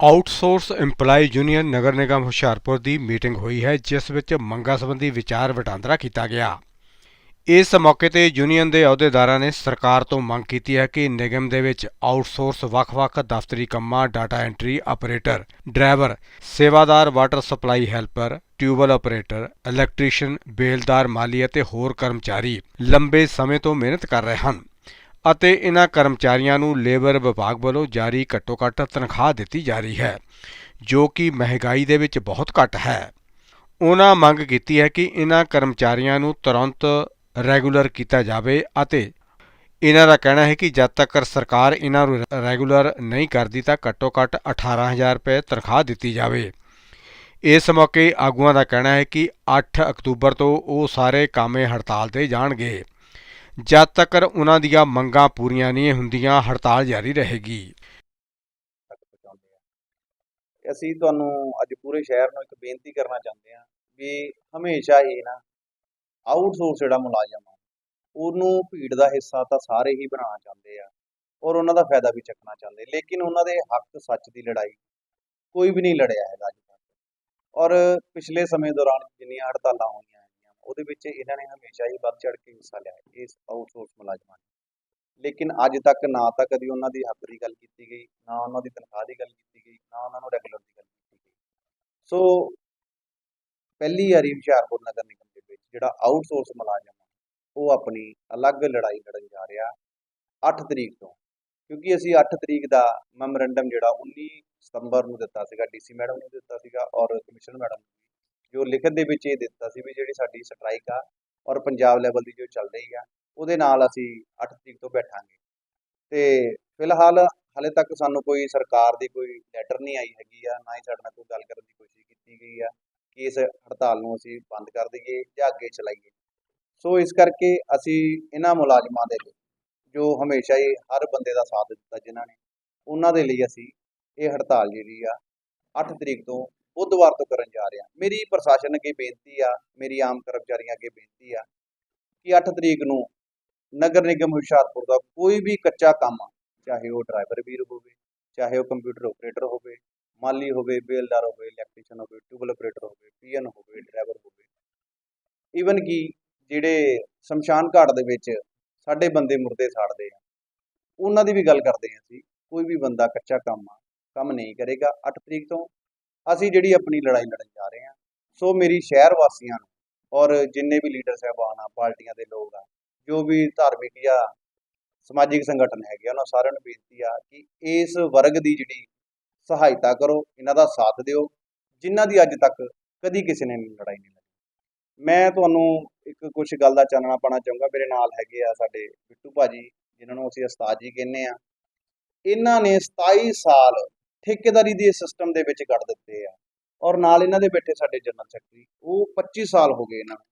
Outsource EMPLOYE union Nagar Nigam Hoshiarpur ਦੀ meeting ਹੋਈ ਹੈ, ਜਿਸ ਵਿੱਚ ਮੰਗਾਂ ਸੰਬੰਧੀ ਵਿਚਾਰ ਵਟਾਂਦਰਾ ਕੀਤਾ ਗਿਆ। ਇਸ ਮੌਕੇ ਤੇ ਯੂਨੀਅਨ ਦੇ ਅਹੁਦੇਦਾਰਾਂ ਨੇ ਸਰਕਾਰ ਤੋਂ ਮੰਗ ਕੀਤੀ ਹੈ ਕਿ ਨਿਗਮ ਦੇ ਵਿੱਚ ਆਊਟਸੋਰਸ ਵੱਖ-ਵੱਖ ਦਫ਼ਤਰੀ ਕੰਮਾਂ, ਡਾਟਾ ਐਂਟਰੀ ਆਪਰੇਟਰ, ਡਰਾਈਵਰ, ਸੇਵਾਦਾਰ, water supply helper tubewell operator, electrician, ਬੇਲਦਾਰ, ਮਾਲੀ ਅਤੇ ਹੋਰ ਕਰਮਚਾਰੀ ਲੰਬੇ ਸਮੇਂ ਤੋਂ ਮਿਹਨਤ ਕਰ ਰਹੇ ਹਨ। ਅਤੇ ਇਹਨਾਂ ਕਰਮਚਾਰੀਆਂ ਨੂੰ ਲੇਬਰ ਵਿਭਾਗ ਵੱਲੋਂ ਜਾਰੀ ਘੱਟੋ-ਘੱਟ ਤਨਖਾਹ ਦਿੱਤੀ ਜਾ ਰਹੀ ਹੈ, ਜੋ ਕਿ ਮਹਿੰਗਾਈ ਦੇ ਵਿੱਚ ਬਹੁਤ ਘੱਟ ਹੈ। ਉਹਨਾਂ ਮੰਗ ਕੀਤੀ ਹੈ ਕਿ ਇਹਨਾਂ ਕਰਮਚਾਰੀਆਂ ਨੂੰ ਤੁਰੰਤ ਰੈਗੂਲਰ ਕੀਤਾ ਜਾਵੇ ਅਤੇ ਇਹਨਾਂ ਦਾ ਕਹਿਣਾ ਹੈ ਕਿ ਜਦ ਤੱਕ ਸਰਕਾਰ ਇਹਨਾਂ ਨੂੰ ਰੈਗੂਲਰ ਨਹੀਂ ਕਰਦੀ ਤਾਂ ਘੱਟੋ-ਘੱਟ 18000 ਰੁਪਏ ਤਨਖਾਹ ਦਿੱਤੀ ਜਾਵੇ। ਇਸ ਮੌਕੇ ਆਗੂਆਂ ਦਾ ਕਹਿਣਾ ਹੈ ਕਿ 8 ਅਕਤੂਬਰ ਤੋਂ ਉਹ ਸਾਰੇ ਕਾਮੇ ਹੜਤਾਲ ਤੇ ਜਾਣਗੇ। ਜਦ ਤੱਕ ਉਹਨਾਂ ਦੀਆਂ ਮੰਗਾਂ ਪੂਰੀਆਂ ਨਹੀਂ ਹੁੰਦੀਆਂ, ਹੜਤਾਲ ਜਾਰੀ ਰਹੇਗੀ। ਅਸੀਂ ਤੁਹਾਨੂੰ ਅੱਜ ਪੂਰੇ ਸ਼ਹਿਰ ਨੂੰ ਇੱਕ ਬੇਨਤੀ ਕਰਨਾ ਚਾਹੁੰਦੇ ਹਾਂ ਵੀ ਹਮੇਸ਼ਾ ਹੀ ਨਾ ਆਊਟਸੋਰਸ ਜਿਹੜਾ ਮੁਲਾਜ਼ਮ ਆ, ਉਹਨੂੰ ਭੀੜ ਦਾ ਹਿੱਸਾ ਤਾਂ ਸਾਰੇ ਹੀ ਬਣਾਉਣਾ ਚਾਹੁੰਦੇ ਆ ਔਰ ਉਹਨਾਂ ਦਾ ਫਾਇਦਾ ਵੀ ਚੱਕਣਾ ਚਾਹੁੰਦੇ। ਲੇਕਿਨ ਉਹਨਾਂ ਦੇ ਹੱਕ ਸੱਚ ਦੀ ਲੜਾਈ ਕੋਈ ਵੀ ਨਹੀਂ ਲੜਿਆ ਹੈਗਾ ਅੱਜ ਤੱਕ। ਔਰ ਪਿਛਲੇ ਸਮੇਂ ਦੌਰਾਨ ਜਿੰਨੀਆਂ ਹੜਤਾਲਾਂ ਹੋਈਆਂ ਉਹਦੇ ਵਿੱਚ ਇਹਨਾਂ ਨੇ ਹਮੇਸ਼ਾ ਹੀ ਵੱਧ ਚੜ ਕੇ ਹਿੱਸਾ ਲਿਆ ਹੈ, ਇਸ ਆਊਟਸੋਰਸ ਮੁਲਾਜ਼ਮਾਂ ਨੇ। ਲੇਕਿਨ ਅੱਜ ਤੱਕ ਨਾ ਤਾਂ ਕਦੀ ਉਹਨਾਂ ਦੀ ਹੱਕ ਦੀ ਗੱਲ ਕੀਤੀ ਗਈ, ਨਾ ਉਹਨਾਂ ਦੀ ਤਨਖਾਹ ਦੀ ਗੱਲ ਕੀਤੀ ਗਈ, ਨਾ ਉਹਨਾਂ ਨੂੰ ਰੈਗੂਲਰ ਦੀ ਗੱਲ ਕੀਤੀ ਗਈ। ਸੋ ਪਹਿਲੀ ਵਾਰੀ ਹੁਸ਼ਿਆਰਪੁਰ ਨਗਰ ਨਿਗਮ ਦੇ ਵਿੱਚ ਜਿਹੜਾ ਆਊਟਸੋਰਸ ਮੁਲਾਜ਼ਮ ਆ ਉਹ ਆਪਣੀ ਅਲੱਗ ਲੜਾਈ ਲੜਨ ਜਾ ਰਿਹਾ 8 ਤਰੀਕ ਤੋਂ। ਕਿਉਂਕਿ ਅਸੀਂ 8 ਤਰੀਕ ਦਾ ਮੈਮੋਰੈਂਡਮ ਜਿਹੜਾ 19 ਸਤੰਬਰ ਨੂੰ ਦਿੱਤਾ ਸੀਗਾ, ਡੀਸੀ ਮੈਡਮ ਨੂੰ ਦਿੱਤਾ ਸੀਗਾ ਔਰ ਕਮਿਸ਼ਨਰ ਮੈਡਮ ਨੂੰ ਜੋ ਲਿਖਤ ਦੇ ਵਿੱਚ ਇਹ ਦਿੱਤਾ ਸੀ ਵੀ ਜਿਹੜੀ ਸਾਡੀ ਸਟ੍ਰਾਈਕ ਆ ਔਰ ਪੰਜਾਬ ਲੈਵਲ ਦੀ ਜੋ ਚੱਲ ਰਹੀ ਆ, ਉਹਦੇ ਨਾਲ ਅਸੀਂ 8 ਤਰੀਕ ਤੋਂ ਬੈਠਾਂਗੇ। ਤੇ ਫਿਲਹਾਲ ਹਾਲੇ ਤੱਕ ਸਾਨੂੰ ਕੋਈ ਸਰਕਾਰ ਦੀ ਕੋਈ ਲੈਟਰ ਨਹੀਂ ਆਈ ਹੈਗੀ ਆ, ਨਾ ਹੀ ਸਾਡੇ ਨਾਲ ਕੋਈ ਗੱਲ ਕਰਨ ਦੀ ਕੋਸ਼ਿਸ਼ ਕੀਤੀ ਗਈ ਆ ਕਿ ਇਸ ਹੜਤਾਲ ਨੂੰ ਅਸੀਂ ਬੰਦ ਕਰ ਦਈਏ ਜਾਂ ਅੱਗੇ ਚਲਾਈਏ। ਸੋ ਇਸ ਕਰਕੇ ਅਸੀਂ ਇਹਨਾਂ ਮੁਲਾਜ਼ਮਾਂ ਦੇ ਲਈ, ਜੋ ਹਮੇਸ਼ਾ ਹੀ ਹਰ ਬੰਦੇ ਦਾ ਸਾਥ ਦਿੱਤਾ ਜਿਨ੍ਹਾਂ ਨੇ, ਉਹਨਾਂ ਦੇ ਲਈ ਅਸੀਂ ਇਹ ਹੜਤਾਲ ਜਿਹੜੀ ਆ 8 ਤਰੀਕ ਤੋਂ ਬੁੱਧਵਾਰ ਤੋਂ ਕਰਨ ਜਾ ਰਿਹਾ। ਮੇਰੀ ਪ੍ਰਸ਼ਾਸਨ ਅੱਗੇ ਬੇਨਤੀ ਆ ਮੇਰੀ ਆਮ ਕਰਮਚਾਰੀਆਂ ਅੱਗੇ ਬੇਨਤੀ ਆ ਕਿ 8 ਤਰੀਕ ਨੂੰ ਨਗਰ ਨਿਗਮ ਹੁਸ਼ਿਆਰਪੁਰ ਦਾ ਕੋਈ ਵੀ ਕੱਚਾ ਕੰਮ ਆ, ਚਾਹੇ ਉਹ ਡਰਾਈਵਰ ਵੀਰ ਹੋਵੇ ਚਾਹੇ ਉਹ ਕੰਪਿਊਟਰ ਆਪਰੇਟਰ ਹੋਵੇ ਮਾਲੀ ਹੋਵੇ ਬੇਲਦਾਰ ਹੋਵੇ ਇਲੈਕਟ੍ਰੀਸ਼ੀਅਨ ਹੋਵੇ ਟਿਊਬਲ ਆਪਰੇਟਰ ਹੋਵੇ ਪੀਐਨ ਹੋਵੇ ਡਰਾਈਵਰ ਹੋਵੇ ਈਵਨ ਕਿ ਜਿਹੜੇ ਸ਼ਮਸ਼ਾਨ ਘਾਟ ਦੇ ਵਿੱਚ ਸਾਡੇ ਬੰਦੇ ਮੁਰਦੇ ਸਾੜਦੇ ਆ ਉਹਨਾਂ ਦੀ ਵੀ ਗੱਲ ਕਰਦੇ ਹਾਂ ਅਸੀਂ ਕੋਈ ਵੀ ਬੰਦਾ ਕੱਚਾ ਕੰਮ ਆ ਕੰਮ ਨਹੀਂ ਕਰੇਗਾ 8 ਤਰੀਕ ਤੋਂ। ਅਸੀਂ ਜਿਹੜੀ ਆਪਣੀ ਲੜਾਈ ਲੜਨ ਜਾ ਰਹੇ ਹਾਂ। ਸੋ ਮੇਰੀ ਸ਼ਹਿਰ ਵਾਸੀਆਂ ਨੂੰ ਔਰ ਜਿੰਨੇ ਵੀ ਲੀਡਰ ਸਾਹਿਬਾਨ ਆ ਪਾਰਟੀਆਂ ਦੇ ਲੋਕ ਆ ਜੋ ਵੀ ਧਾਰਮਿਕ ਜਾਂ ਸਮਾਜਿਕ ਸੰਗਠਨ ਹੈਗੇ ਆ, ਉਹਨਾਂ ਸਾਰਿਆਂ ਨੂੰ ਬੇਨਤੀ ਆ ਕਿ ਇਸ ਵਰਗ ਦੀ ਜਿਹੜੀ ਸਹਾਇਤਾ ਕਰੋ ਇਹਨਾਂ ਦਾ ਸਾਥ ਦਿਓ ਜਿਨ੍ਹਾਂ ਦੀ ਅੱਜ ਤੱਕ ਕਦੀ ਕਿਸੇ ਨੇ ਲੜਾਈ ਨਹੀਂ ਲੜੀ। ਮੈਂ ਤੁਹਾਨੂੰ ਇੱਕ ਕੁਝ ਗੱਲ ਦਾ ਚਾਨਣਾ ਪਾਣਾ ਚਾਹੂੰਗਾ ਮੇਰੇ ਨਾਲ ਹੈਗੇ ਆ ਸਾਡੇ ਬਿੱਟੂ ਭਾਜੀ ਜਿਨ੍ਹਾਂ ਨੂੰ ਅਸੀਂ ਉਸਤਾਦ ਜੀ ਕਹਿੰਦੇ ਆ। ਇਹਨਾਂ ਨੇ 27 ਸਾਲ ਠੇਕੇਦਾਰੀ ਦੇ ਸਿਸਟਮ ਦੇ ਵਿੱਚ ਕੱਢ ਦਿੱਤੇ ਆ। ਔਰ ਨਾਲ ਇਹਨਾਂ ਦੇ ਬੈਠੇ ਸਾਡੇ ਜਨਰਲ ਸੈਕਟਰੀ ਉਹ 25 ਸਾਲ ਹੋ ਗਏ ਇਹਨਾਂ ਨੂੰ।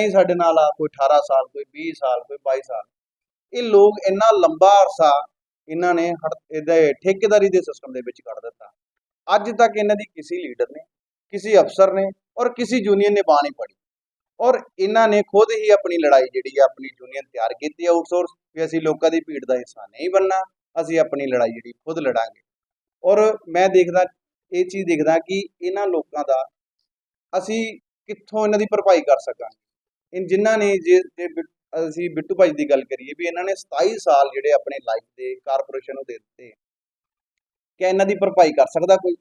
ਹੀ ਸਾਡੇ ਨਾਲ ਆ, ਕੋਈ 18 ਸਾਲ, ਕੋਈ 20 ਸਾਲ, ਕੋਈ 22 ਸਾਲ। ਇਹ ਲੋਕ ਇੰਨਾ ਲੰਬਾ ਅਰਸਾ ਇਹਨਾਂ ਨੇ ਇਹਦੇ ਠੇਕੇਦਾਰੀ ਦੇ ਸਿਸਟਮ ਦੇ ਵਿੱਚ ਕੱਢ ਦਿੱਤਾ। ਅੱਜ ਤੱਕ ਇਹਨਾਂ ਦੀ ਕਿਸੇ ਲੀਡਰ ਨੇ, ਕਿਸੇ ਅਫਸਰ ਨੇ ਔਰ ਕਿਸੇ ਯੂਨੀਅਨ ਨੇ ਬਾਹ ਨਹੀਂ ਪੜੀ ਔਰ ਇਹਨਾਂ ਨੇ ਖੁਦ ਹੀ ਆਪਣੀ ਲੜਾਈ ਜਿਹੜੀ ਆ, ਆਪਣੀ ਯੂਨੀਅਨ ਤਿਆਰ ਕੀਤੀ ਆਊਟਸੋਰਸ ਵੀ ਅਸੀਂ ਲੋਕਾਂ ਦੀ ਭੀੜ ਦਾ ਹਿੱਸਾ ਨਹੀਂ ਬਣਨਾ, ਅਸੀਂ ਆਪਣੀ ਲੜਾਈ ਜਿਹੜੀ ਖੁਦ ਲੜਾਂਗੇ। ਔਰ ਮੈਂ ਦੇਖਦਾ, ਇਹ ਚੀਜ਼ ਦੇਖਦਾ ਕਿ ਇਹਨਾਂ ਲੋਕਾਂ ਦਾ ਅਸੀਂ ਕਿੱਥੋਂ ਇਹਨਾਂ ਦੀ ਭਰਪਾਈ ਕਰ ਸਕਾਂਗੇ। ਇਨ ਜਿਨ੍ਹਾਂ ਨੇ ਜੇ ਜੇ ਅਸੀਂ ਬਿੱਟੂ ਭਾਈ ਦੀ ਗੱਲ ਕਰੀਏ ਵੀ ਇਹਨਾਂ ਨੇ 27 ਸਾਲ ਜਿਹੜੇ ਆਪਣੇ ਲਾਈਫ ਦੇ ਕਾਰਪੋਰੇਸ਼ਨ ਨੂੰ ਦੇ ਦਿੱਤੇ। ਕਿ ਇਹਨਾਂ ਦੀ ਭਰਪਾਈ ਕਰ ਸਕਦਾ ਕੋਈ?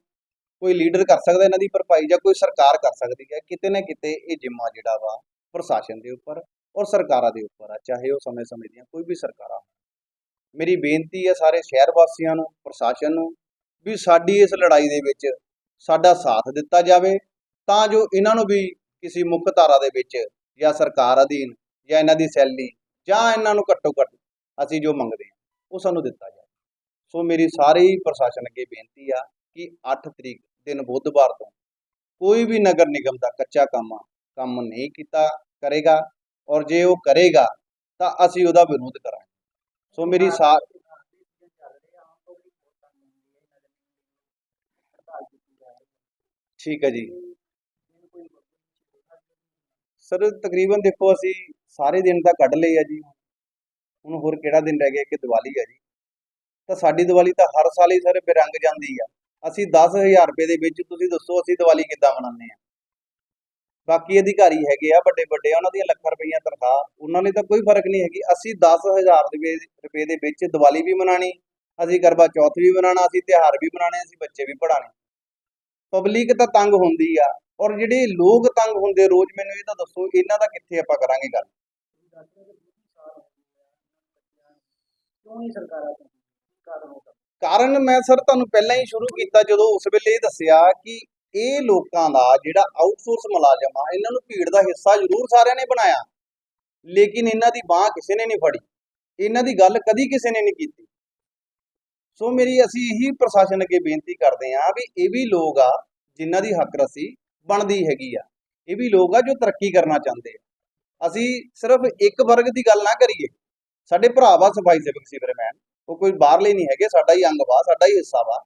ਕੋਈ ਲੀਡਰ ਕਰ ਸਕਦਾ ਇਹਨਾਂ ਦੀ ਭਰਪਾਈ ਜਾਂ ਕੋਈ ਸਰਕਾਰ ਕਰ ਸਕਦੀ ਹੈ? ਕਿਤੇ ਨਾ ਕਿਤੇ ਇਹ ਜਿੰਮਾ ਜਿਹੜਾ ਵਾ ਪ੍ਰਸ਼ਾਸਨ ਦੇ ਉੱਪਰ ਔਰ ਸਰਕਾਰਾਂ ਦੇ ਉੱਪਰ ਆ, ਚਾਹੇ ਉਹ ਸਮੇਂ-ਸਮੇਂ ਦੀਆਂ ਕੋਈ ਵੀ ਸਰਕਾਰਾਂ ਮੇਰੀ ਬੇਨਤੀ ਹੈ ਸਾਰੇ ਸ਼ਹਿਰ ਵਾਸੀਆਂ ਨੂੰ, ਪ੍ਰਸ਼ਾਸਨ ਨੂੰ ਵੀ ਸਾਡੀ ਇਸ ਲੜਾਈ ਦੇ ਵਿੱਚ ਸਾਡਾ ਸਾਥ ਦਿੱਤਾ ਜਾਵੇ, ਤਾਂ ਜੋ ਇਹਨਾਂ ਨੂੰ ਵੀ ਕਿਸੇ ਮੁੱਖ ਧਾਰਾ ਦੇ ਵਿੱਚ ਜਾਂ ਸਰਕਾਰ ਅਧੀਨ ਜਾਂ ਇਹਨਾਂ ਦੀ ਸੈਲਰੀ ਜਾਂ ਇਹਨਾਂ ਨੂੰ ਘੱਟੋ ਘੱਟ ਅਸੀਂ ਜੋ ਮੰਗਦੇ ਹਾਂ, ਉਹ ਸਾਨੂੰ ਦਿੱਤਾ ਜਾਵੇ। ਸੋ ਮੇਰੀ ਸਾਰੇ ਹੀ ਪ੍ਰਸ਼ਾਸਨ ਅੱਗੇ ਬੇਨਤੀ ਆ ਕਿ 8 ਤਰੀਕ ਦਿਨ ਬੁੱਧਵਾਰ ਤੋਂ ਕੋਈ ਵੀ ਨਗਰ ਨਿਗਮ ਦਾ ਕੱਚਾ ਕੰਮ ਆ, ਕੰਮ ਨਹੀਂ ਕੀਤਾ ਕਰੇਗਾ, ਔਰ ਜੇ ਉਹ ਕਰੇਗਾ ਤਾਂ ਅਸੀਂ ਉਹਦਾ ਵਿਰੋਧ ਕਰਾਂਗੇ। ਸੋ ਮੇਰੀ ਸਾ ਠੀਕ ਹੈ ਜੀ। ਸਰ, ਤਕਰੀਬਨ ਦੇਖੋ ਅਸੀਂ ਸਾਰੇ ਦਿਨ ਤਾਂ ਕੱਢ ਲਏ ਆ ਜੀ। ਹੁਣ ਹੋਰ ਕਿਹੜਾ ਦਿਨ ਰਹਿ ਗਿਆ ਕਿ ਦੀਵਾਲੀ ਆ ਜੀ। ਤਾਂ ਸਾਡੀ ਦੀਵਾਲੀ ਤਾਂ ਹਰ ਸਾਲ ਹੀ ਸਰ ਬੇਰੰਗ ਜਾਂਦੀ ਆ। ਅਸੀਂ 10000 ਰੁਪਏ ਦੇ ਵਿੱਚ ਤੁਸੀਂ ਦੱਸੋ ਅਸੀਂ ਦੀਵਾਲੀ ਕਿੱਦਾਂ ਮਨਾਉਂਦੇ ਆ। ਬਾਕੀ ਅਧਿਕਾਰੀ ਹੈਗੇ ਆ ਵੱਡੇ ਵੱਡੇ ਉਹਨਾਂ ਦੀਆਂ ਲੱਖਾਂ ਰੁਪਈਆ ਤਨਖਾਹ। ਉਹਨਾਂ ਲਈ ਤਾਂ ਕੋਈ ਫ਼ਰਕ ਨਹੀਂ ਹੈਗੀ। ਅਸੀਂ 10000 ਦੇ ਵਿੱਚ- ਰੁਪਏ ਦੇ ਵਿੱਚ ਦੀਵਾਲੀ ਵੀ ਮਨਾਣੀ ਅਸੀਂ ਕਰਵਾ ਚੌਥ ਵੀ ਮਨਾਣਾ ਅਸੀਂ ਤਿਉਹਾਰ ਵੀ ਮਨਾਣੇ ਅਸੀਂ ਬੱਚੇ ਵੀ ਪੜਾਣੇ ਪਬਲਿਕ ਤਾਂ ਤੰਗ ਹੁੰਦੀ ਆ। ਔਰ ਜਿਹੜੇ ਲੋਕ ਤੰਗ ਹੁੰਦੇ ਰੋਜ਼ ਮੈਨੂੰ ਇਹ ਤਾਂ ਦੱਸੋ ਇਹਨਾਂ ਦਾ ਕਿੱਥੇ ਆਪਾਂ ਕਰਾਂਗੇ ਗੱਲ? ਕਾਰਨ ਮੈਂ ਸਰ ਤੁਹਾਨੂੰ ਪਹਿਲਾਂ ਹੀ ਸ਼ੁਰੂ ਕੀਤਾ ਜਦੋਂ ਉਸ ਵੇਲੇ ਇਹ ਦੱਸਿਆ ਕਿ ਇਹ ਲੋਕਾਂ ਦਾ ਜਿਹੜਾ ਆਊਟਸੋਰਸ ਮੁਲਾਜ਼ਮ ਆ ਇਹਨਾਂ ਨੂੰ ਭੀੜ ਦਾ ਹਿੱਸਾ ਜ਼ਰੂਰ ਸਾਰਿਆਂ ਨੇ ਬਣਾਇਆ। ਲੇਕਿਨ ਇਹਨਾਂ ਦੀ ਬਾਹ ਕਿਸੇ ਨੇ ਨਹੀਂ ਫੜੀ। ਇਹਨਾਂ ਦੀ ਗੱਲ ਕਦੀ ਕਿਸੇ ਨੇ ਨਹੀਂ ਕੀਤੀ। ਸੋ ਮੇਰੀ ਅਸੀਂ ਇਹੀ ਪ੍ਰਸ਼ਾਸਨ ਅੱਗੇ ਬੇਨਤੀ ਕਰਦੇ ਹਾਂ ਵੀ ਇਹ ਵੀ ਲੋਕ ਆ ਜਿਨ੍ਹਾਂ ਦੀ ਹੱਕ ਰਸੀ ਬਣਦੀ ਹੈਗੀ ਆ, ਇਹ ਵੀ ਲੋਕ ਆ ਜੋ ਤਰੱਕੀ ਕਰਨਾ ਚਾਹੁੰਦੇ ਆ। ਅਸੀਂ ਸਿਰਫ ਇੱਕ ਵਰਗ ਦੀ ਗੱਲ ਨਾ ਕਰੀਏ, ਸਾਡੇ ਭਰਾ ਵਾ ਸਫ਼ਾਈ ਸੇਵਕ ਸੀਵਰਮੈਨ ਉਹ ਕੋਈ ਬਾਹਰਲੇ ਨਹੀਂ ਹੈਗੇ, ਸਾਡਾ ਹੀ ਅੰਗ ਵਾ, ਸਾਡਾ ਹੀ ਹਿੱਸਾ ਵਾ।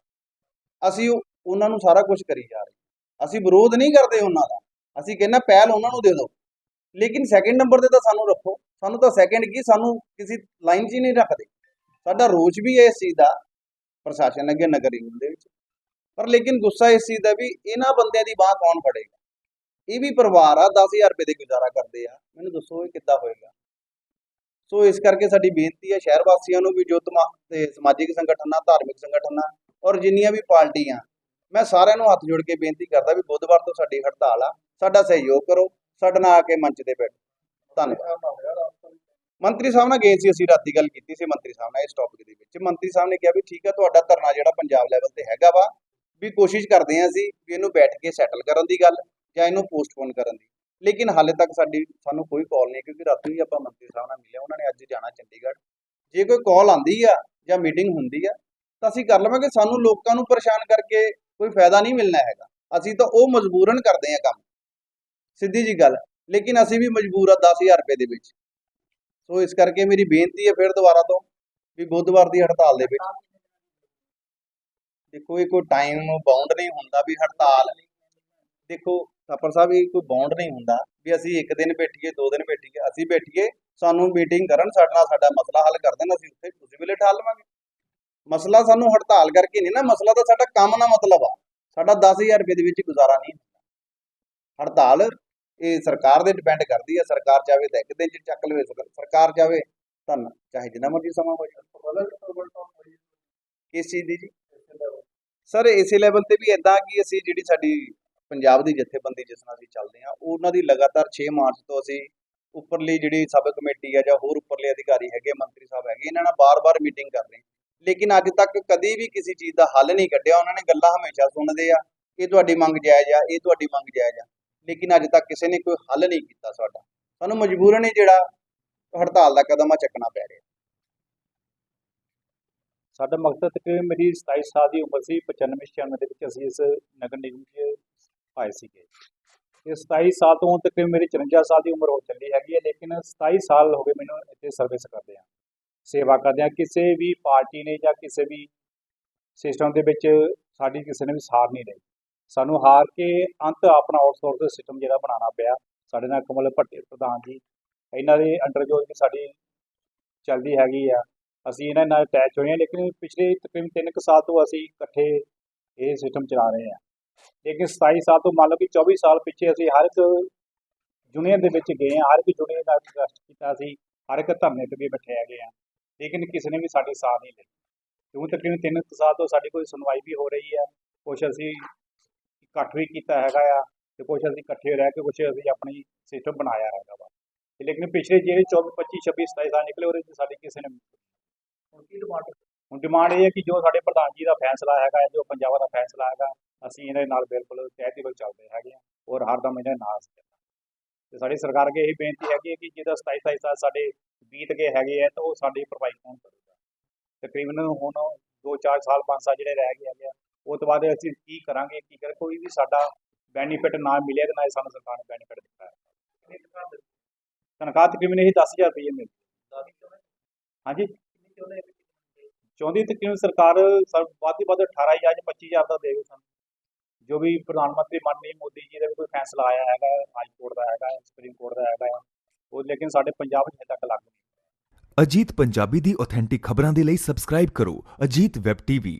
ਅਸੀਂ ਉਹਨਾਂ ਨੂੰ ਸਾਰਾ ਕੁਝ ਕਰੀ ਜਾ ਰਹੇ ਅਸੀਂ ਵਿਰੋਧ ਨਹੀਂ ਕਰਦੇ ਉਹਨਾਂ ਦਾ, ਅਸੀਂ ਕਹਿੰਨਾ ਪਹਿਲ ਉਹਨਾਂ ਨੂੰ ਦੇ ਦਿਓ। ਲੇਕਿਨ ਸੈਕੰਡ ਨੰਬਰ ਤੇ ਤਾਂ ਸਾਨੂੰ ਰੱਖੋ, ਸਾਨੂੰ ਤਾਂ ਸੈਕੰਡ ਕੀ, ਸਾਨੂੰ ਕਿਸੇ ਲਾਈਨ 'ਚ ਹੀ ਨਹੀਂ ਰੱਖਦੇ। ਸਾਡਾ ਰੋਚ ਵੀ ਹੈ ਇਸ ਚੀਜ਼ ਦਾ ਪ੍ਰਸ਼ਾਸਨ ਅੱਗੇ ਨਗਰ ਨਿਗਮ ਦੇ ਵਿੱਚ। ਪਰ ਲੇਕਿਨ ਗੁੱਸਾ ਇਸ ਚੀਜ਼ ਦਾ ਵੀ ਇਹਨਾਂ ਬੰਦਿਆਂ ਦੀ ਬਾਹ ਕੌਣ ਫੜੇਗਾ? ਇਹ ਵੀ ਪਰਿਵਾਰ ਆ 10000 ਰੁਪਏ ਦੇ ਗੁਜ਼ਾਰਾ ਕਰਦੇ ਆ। ਮੈਨੂੰ ਦੱਸੋ ਇਹ ਕਿੱਦਾਂ ਹੋਏਗਾ? ਸੋ ਇਸ ਕਰਕੇ ਸਾਡੀ ਬੇਨਤੀ ਹੈ ਸ਼ਹਿਰ ਵਾਸੀਆਂ ਨੂੰ ਵੀ ਜੋ ਤੇ ਸਮਾਜਿਕ ਸੰਗਠਨਾਂ, ਧਾਰਮਿਕ ਸੰਗਠਨਾਂ ਔਰ ਜਿੰਨੀਆਂ ਵੀ ਪਾਰਟੀਆਂ, ਮੈਂ ਸਾਰਿਆਂ ਨੂੰ ਹੱਥ ਜੋੜ ਕੇ ਬੇਨਤੀ ਕਰਦਾ ਵੀ ਬੁੱਧਵਾਰ ਤੋਂ ਸਾਡੀ ਹੜਤਾਲ ਆ। ਸਾਡਾ ਸਹਿਯੋਗ ਕਰੋ, ਸਾਡੇ ਨਾਲ ਆ ਕੇ ਮੰਚ ਤੇ ਬੈਠੋ। ਧੰਨਵਾਦ। ਮੰਤਰੀ ਸਾਹਿਬ ਨਾਲ ਗਏ ਸੀ ਅਸੀਂ, ਰਾਤੀ ਗੱਲ ਕੀਤੀ ਸੀ ਮੰਤਰੀ ਸਾਹਿਬ ਨਾਲ ਇਸ ਟੌਪਿਕ ਦੇ ਵਿੱਚ। ਮੰਤਰੀ ਸਾਹਿਬ ਨੇ ਕਿਹਾ ਵੀ ਠੀਕ ਆ, ਤੁਹਾਡਾ ਧਰਨਾ ਜਿਹੜਾ ਪੰਜਾਬ ਲੈਵਲ ਤੇ ਹੈਗਾ ਵਾ, ਵੀ ਕੋਸ਼ਿਸ਼ ਕਰਦੇ ਹਾਂ ਅਸੀਂ ਵੀ ਇਹਨੂੰ ਬੈਠ ਕੇ ਸੈਟਲ ਕਰਨ ਦੀ ਗੱਲ ਜਾਂ ਇਹਨੂੰ ਪੋਸਟਪੋਨ ਕਰਨ ਦੀ। ਲੇਕਿਨ ਹਾਲੇ ਤੱਕ ਸਾਡੀ, ਸਾਨੂੰ ਕੋਈ ਕਾਲ ਨਹੀਂ ਕਿਉਂਕਿ ਰਾਤੀ ਵੀ ਆਪਾਂ ਮੰਤਰੀ ਸਾਹਿਬ ਨਾਲ ਮਿਲਿਆ, ਉਹਨਾਂ ਨੇ ਅੱਜ ਜਾਣਾ ਚੰਡੀਗੜ੍ਹ। ਜੇ ਕੋਈ ਕਾਲ ਆਂਦੀ ਆ ਜਾਂ ਮੀਟਿੰਗ ਹੁੰਦੀ ਆ, ਤਾਂ ਅਸੀਂ ਕਰ ਲਵਾਂਗੇ, ਸਾਨੂੰ ਲੋਕਾਂ ਨੂੰ ਪਰੇਸ਼ਾਨ ਕਰਕੇ ਕੋਈ ਫਾਇਦਾ ਨਹੀਂ ਮਿਲਣਾ ਹੈਗਾ। ਅਸੀਂ ਤਾਂ ਉਹ ਮਜਬੂਰਨ ਕਰਦੇ ਆ ਕੰਮ। ਸਿੱਧੀ ਜੀ ਗੱਲ। ਲੇਕਿਨ ਅਸੀਂ ਵੀ ਮਜਬੂਰ ਆ 10000 ਰੁਪਏ ਦੇ ਵਿੱਚ। ਸੋ ਇਸ ਕਰਕੇ ਮੇਰੀ ਬੇਨਤੀ ਹੈ ਫਿਰ ਦੁਬਾਰਾ ਤੋਂ ਵੀ ਬੁੱਧਵਾਰ ਦੀ ਹੜਤਾਲ ਦੇ ਵਿੱਚ। ਦੇਖੋ, ਇਹ ਕੋਈ ਟਾਈਮ ਬਾਉਂਡ ਨਹੀਂ ਹੁੰਦਾ ਵੀ ਹੜਤਾਲ ਦੇਖੋ, ਥਾਪਰ ਸਾਹਿਬ, ਇਹ ਕੋਈ ਬਾਉਂਡ ਨਹੀਂ ਹੁੰਦਾ ਵੀ ਅਸੀਂ ਇੱਕ ਦਿਨ ਬੈਠੀਏ, ਦੋ ਦਿਨ ਬੈਠੀਏ, ਅਸੀਂ ਬੈਠੀਏ, ਸਾਨੂੰ ਮੀਟਿੰਗ ਕਰਨ, ਸਾਡੇ ਨਾਲ ਸਾਡਾ ਮਸਲਾ ਹੱਲ ਕਰ ਦੇਣ, ਅਸੀਂ ਉੱਥੇ ਉਸੇ ਵੇਲੇ ਠਾਲ ਲਵਾਂਗੇ। ਮਸਲਾ ਸਾਨੂੰ ਹੜਤਾਲ ਕਰਕੇ ਨਹੀਂ ਨਾ, ਮਸਲਾ ਤਾਂ ਸਾਡਾ ਕੰਮ ਦਾ ਮਤਲਬ ਆ। ਸਾਡਾ 10000 ਰੁਪਏ ਦੇ ਵਿੱਚ ਗੁਜ਼ਾਰਾ ਨਹੀਂ ਹੁੰਦਾ। ਹੜਤਾਲ ਇਹ ਸਰਕਾਰ ਦੇ ਡਿਪੈਂਡ ਕਰਦੀ ਹੈ ਸਰਕਾਰ ਚਾਹੇ ਤਾਂ ਇੱਕ ਦਿਨ ਚ ਚੱਕ ਲਵੇ ਸਰਕਾਰ ਚਾਹੇ ਤਾਂ ਚਾਹੇ ਜਿੰਨਾ ਮਰਜ਼ੀ ਸਮਾਂ ਹੋ ਜਾਵੇ ਕਿਸ ਚੀਜ਼ ਦੀ ਜੀ? ਸਰ, ਇਸੇ ਲੈਵਲ ਤੇ ਵੀ ਇਦਾਂ ਕਿ ਅਸੀਂ ਜਿਹੜੀ ਸਾਡੀ ਪੰਜਾਬ ਦੀ ਜਥੇਬੰਦੀ ਜਿਸ ਨਾਲ ਅਸੀਂ ਚੱਲਦੇ ਆ ਉਹਨਾਂ ਦੀ ਲਗਾਤਾਰ 6 ਮਾਰਚ ਤੋਂ ਅਸੀਂ ਉੱਪਰਲੀ ਜਿਹੜੀ ਸਬ ਕਮੇਟੀ ਆ ਜਾਂ ਹੋਰ ਉੱਪਰਲੇ ਅਧਿਕਾਰੀ ਹੈਗੇ, ਮੰਤਰੀ ਸਾਹਿਬ ਹੈਗੇ, ਇਹਨਾਂ ਨਾਲ ਬਾਰ-ਬਾਰ ਮੀਟਿੰਗ ਕਰ ਰਹੇ ਲੇਕਿਨ ਅੱਜ ਤੱਕ ਕਦੀ ਵੀ ਕਿਸੇ ਚੀਜ਼ ਦਾ ਹੱਲ ਨਹੀਂ ਕੱਢਿਆ, ਉਹਨਾਂ ਨੇ ਗੱਲਾਂ ਹਮੇਸ਼ਾ ਸੁਣਦੇ ਆ, ਇਹ ਤੁਹਾਡੀ ਮੰਗ ਜਾਇਜ਼ ਆ, ਇਹ ਤੁਹਾਡੀ ਮੰਗ ਜਾਇਜ਼ ਆ। ਲੇਕਿਨ ਅੱਜ ਤੱਕ ਕਿਸੇ ਨੇ ਕੋਈ ਹੱਲ ਨਹੀਂ ਕੀਤਾ ਸਾਡਾ। ਸਾਨੂੰ ਮਜਬੂਰਨ ਹੀ ਜਿਹੜਾ ਹੜਤਾਲ ਦਾ ਕਦਮ ਆ, ਚੱਕਣਾ ਪੈ ਰਿਹਾ। ਸਾਡਾ ਮਕਸਦ ਕਿ ਮੇਰੀ 27 ਸਾਲ ਦੀ ਉਮਰ ਸੀ 95 96 ਦੇ ਵਿੱਚ ਅਸੀਂ ਇਸ ਨਗਰ ਨਿਗਮ 'ਚ ਆਏ ਸੀਗੇ। ਇਹ 27 ਸਾਲ ਤੋਂ ਹੁਣ ਤੱਕ ਮੇਰੀ 54 ਸਾਲ ਦੀ ਉਮਰ ਹੋ ਚੱਲੀ ਹੈਗੀ ਹੈ, ਲੇਕਿਨ 27 ਸਾਲ ਹੋ ਗਏ ਮੈਨੂੰ ਇੱਥੇ ਸਰਵਿਸ ਕਰਦੇ ਆ। ਸੇਵਾ ਕਰਦੇ ਆ। ਕਿਸੇ ਵੀ ਪਾਰਟੀ ਨੇ ਜਾਂ ਕਿਸੇ ਵੀ ਸਿਸਟਮ ਦੇ ਵਿੱਚ ਸਾਡੀ ਕਿਸੇ ਨੇ ਵੀ ਸਾਰ ਨਹੀਂ ਲਈ ਸਾਨੂੰ ਹਾਰ ਕੇ ਅੰਤ ਆਪਣਾ ਆਊਟਸੋਰਸ ਸਿਸਟਮ ਜਿਹੜਾ ਬਣਾਉਣਾ ਪਿਆ। ਸਾਡੇ ਨਾਲ ਕਮਲ ਭੱਟੇ ਪ੍ਰਧਾਨ ਜੀ, ਇਹਨਾਂ ਦੇ ਅੰਡਰ ਜੋ ਕਿ ਸਾਡੀ ਚੱਲਦੀ ਹੈਗੀ ਆ, ਅਸੀਂ ਇਹਨਾਂ ਨਾਲ ਅਟੈਚ ਹੋਏ ਹਾਂ ਲੇਕਿਨ ਪਿਛਲੇ ਤਕਰੀਬਨ 3 ਕੁ ਸਾਲ ਤੋਂ ਅਸੀਂ ਇਕੱਠੇ ਇਹ ਸਿਸਟਮ ਚਲਾ ਰਹੇ ਹਾਂ ਲੇਕਿਨ 27 ਸਾਲ ਤੋਂ ਮੰਨ ਲਓ ਕਿ 24 ਸਾਲ ਪਿੱਛੇ ਅਸੀਂ ਹਰ ਇੱਕ ਯੂਨੀਅਨ ਦੇ ਵਿੱਚ ਗਏ ਹਾਂ ਹਰ ਇੱਕ ਯੂਨੀਅਨ ਦਾ ਟਰਸਟ ਕੀਤਾ ਸੀ, ਹਰ ਇੱਕ ਧਰਨੇ ਤੇ ਵੀ ਬੈਠੇ ਹੈਗੇ ਆ। ਲੇਕਿਨ ਕਿਸੇ ਨੇ ਵੀ ਸਾਡੀ ਸਾਥ ਨਹੀਂ ਲਈ ਕਿਉਂ? ਤਕਰੀਬਨ 3 ਕੁ ਸਾਲ ਤੋਂ ਸਾਡੀ ਕੋਈ ਸੁਣਵਾਈ ਵੀ ਹੋ ਰਹੀ ਹੈ ਕੁਛ ਅਸੀਂ ਇਕੱਠ ਵੀ ਕੀਤਾ ਹੈਗਾ ਆ ਤੇ ਕੁਛ ਅਸੀਂ ਇਕੱਠੇ ਰਹਿ ਕੇ ਕੁਛ ਅਸੀਂ ਆਪਣੀ ਸਿਸਟਮ ਬਣਾਇਆ ਹੈਗਾ ਵਾ। ਲੇਕਿਨ ਪਿਛਲੇ ਜਿਹੜੇ 24 25 26 27 ਸਾਲ ਨਿਕਲੇ ਉਹਦੇ 'ਚ ਸਾਡੀ ਕਿਸੇ ਨੇ ਹੁਣ ਕੀ ਡਿਮਾਂਡ ਹੁਣ ਡਿਮਾਂਡ ਇਹ ਹੈ ਕਿ ਜੋ ਸਾਡੇ ਪ੍ਰਧਾਨ ਜੀ ਦਾ ਫੈਸਲਾ ਹੈਗਾ ਜੋ ਪੰਜਾਬ ਦਾ ਫੈਸਲਾ ਹੈਗਾ ਅਸੀਂ ਇਹਨਾਂ ਦੇ ਨਾਲ ਬਿਲਕੁਲ ਤਹਿਦੀਵਲ ਚੱਲਦੇ ਹੈਗੇ ਹਾਂ ਔਰ ਹਰਦਮ ਇਹਨਾਂ ਦੇ ਨਾਲ ਤੇ ਸਾਡੀ ਸਰਕਾਰ ਅੱਗੇ ਇਹ ਬੇਨਤੀ ਹੈਗੀ ਕਿ ਜਿਹਦਾ 27 27 ਸਾਲ ਸਾਡੇ ਬੀਤ ਗਏ ਹੈਗੇ ਆ ਤਾਂ ਉਹ ਸਾਡੀ ਭਰਪਾਈ ਕੌਣ ਕਰੂਗਾ। ਤਕਰੀਬਨ ਹੁਣ 2-4 ਸਾਲ 5 ਸਾਲ ਜਿਹੜੇ ਰਹਿ ਗਏ ਹੈਗੇ ਆ ਉਹ ਤੋਂ ਬਾਅਦ ਅਸੀਂ ਕੀ ਕਰਾਂਗੇ ਕੀ ਕਰ ਕੋਈ ਵੀ ਸਾਡਾ ਬੈਨੀਫਿਟ ਨਾ ਮਿਲਿਆ ਤੇ ਨਾ ਸਾਨੂੰ ਸਰਕਾਰ ਨੇ ਬੈਨੀਫਿਟ ਦਿੱਤਾ ਹੈ। ਤਨਖਾਹ ਤਕਰੀਬਨ ਇਹ 10000 ਰੁਪਏ ਮਿਲਦੀ ਹਾਂਜੀ? ਚਾਹੁੰਦੀ ਤਕਰੀਬਨ ਸਰਕਾਰ ਸਰ ਵੱਧ ਵੱਧ 18000 ਜਾਂ 25000 ਦਾ ਦੇਵੇ ਸਾਨੂੰ। ਜੋ ਵੀ ਪ੍ਰਧਾਨ ਮੰਤਰੀ ਮਾਨਨੀ ਮੋਦੀ ਜੀ ਦਾ ਵੀ ਕੋਈ ਫੈਸਲਾ ਆਇਆ ਹੈਗਾ ਹਾਈ ਕੋਰਟ ਦਾ ਹੈਗਾ ਸੁਪਰੀਮ ਕੋਰਟ ਦਾ ਹੈਗਾ ਉਹ ਲੇਕਿਨ ਸਾਡੇ ਪੰਜਾਬ 'ਚ ਹਜੇ ਤੱਕ ਲਾਗੂ ਨਹੀਂ ਅਜੀਤ ਪੰਜਾਬੀ ਦੀ ਆਥੈਂਟਿਕ ਖਬਰਾਂ ਦੇ ਲਈ ਸਬਸਕ੍ਰਾਈਬ ਕਰੋ ਅਜੀਤ ਵੈਬ ਟੀਵੀ